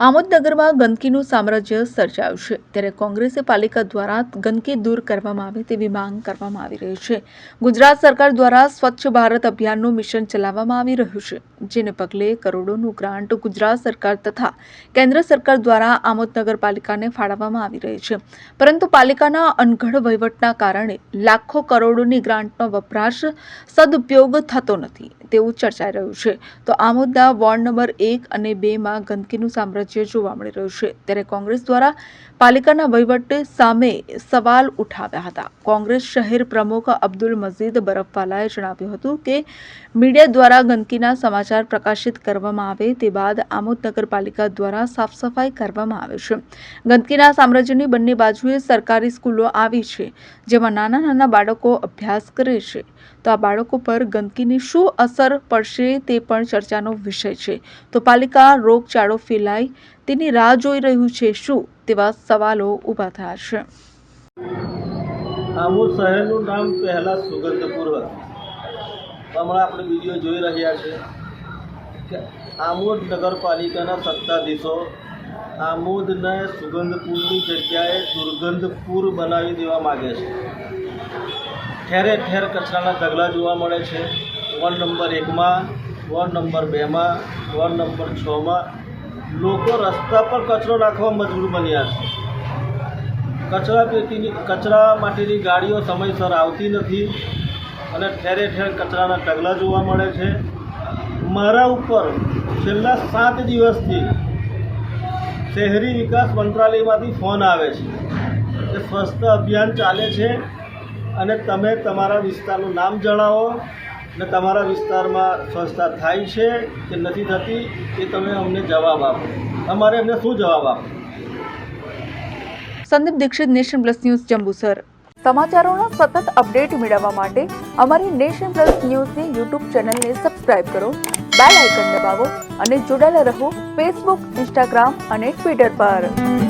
આમોદ નગરમાં ગંદકીનું સામ્રાજ્ય સર્જાયું છે. ત્યારે કોંગ્રેસે પાલિકા દ્વારા ગંદકી દૂર કરવામાં આવે તેવી માંગ કરવામાં આવી રહી છે. ગુજરાત સરકાર દ્વારા સ્વચ્છ ભારત અભિયાનનું મિશન ચલાવવામાં આવી રહ્યું છે, જેને પગલે કરોડોનું ગ્રાન્ટ ગુજરાત સરકાર તથા કેન્દ્ર સરકાર દ્વારા આમોદનગર પાલિકાને ફાળવવામાં આવી રહી છે. પરંતુ પાલિકાના અનગઢ વહીવટના કારણે લાખો કરોડોની ગ્રાન્ટનો વપરાશ સદુપયોગ થતો નથી, તેવું ચર્ચાઈ રહ્યું છે. તો આમોદના વોર્ડ નંબર એક અને બેમાં ગંદકીનું સામ્રાજ્ય જોવા મળી રહ્યું છે. ત્યારે કોંગ્રેસ દ્વારા પાલિકાના વહીવટ સામે સવાલ ઉઠાવ્યા હતા. કોંગ્રેસ શહેર પ્રમુખ અબ્દુલ મજીદ બરફવાલાએ જણાવ્યું હતું કે, મીડિયા દ્વારા ગંદકીના સમાચાર પ્રકાશિત કરવામાં આવે તે બાદ આમોદ નગરપાલિકા દ્વારા સાફ સફાઈ કરવામાં આવે છે. ગંદકીના સામ્રાજ્યની બંને બાજુએ સરકારી સ્કૂલો આવી છે, જેમાં નાના નાના બાળકો અભ્યાસ કરે છે. તો આ બાળકો પર ગંદકીની શું અસર પડશે તે પણ ચર્ચાનો વિષય છે. તો પાલિકા રોગચાળો ફેલાય તેની રાહ જોઈ રહ્યું છે શું? તેવા સવાલો ઊભા થયા છે. આમોદ શહેરનું નામ પહેલાં સુગંધપુર હતું. હમણાં આપણે વીડિયો જોઈ રહ્યા છે કે આમોદ નગરપાલિકાના સત્તાધીશો આમોદને સુગંધપુરની જગ્યાએ દુર્ગંધપુર બનાવી દેવા માગે છે. ઠેરે ઠેર કચરાના ઢગલા જોવા મળે છે. વોર્ડ નંબર એકમાં, વોર્ડ નંબર બેમાં, વોર્ડ નંબર છમાં લોકો રસ્તા પર કચરો નાખવા મજબૂર બન્યા છે. કચરા પેટીની કચરા માટેની ગાડીઓ સમયસર આવતી નથી અને ઠેરે ઠેર કચરાના ઢગલા જોવા મળે છે. મારા ઉપર છેલ્લા સાત દિવસથી શહેરી વિકાસ મંત્રાલયમાંથી ફોન આવે છે કે સ્વચ્છતા અભિયાન ચાલે છે અને તમે તમારા વિસ્તારનું નામ જણાવો. ને તમારા વિસ્તારમાં સ્વચ્છતા થાય છે કે નથી થતી, એ તમે અમને જવાબ આપો. અમારે એમને શું જવાબ આપો? Sandeep Dixit, nation plus news, Jambusar. સમાચારોના સતત અપડેટ મેળવવા માટે અમારી નેશન પ્લસ ન્યૂઝની યુટ્યુબ ચેનલને સબસ્ક્રાઇબ કરો, બેલ આઇકન દબાવો અને જોડાયેલા રહો ફેસબુક, ઇન્સ્ટાગ્રામ અને ટ્વિટર પર.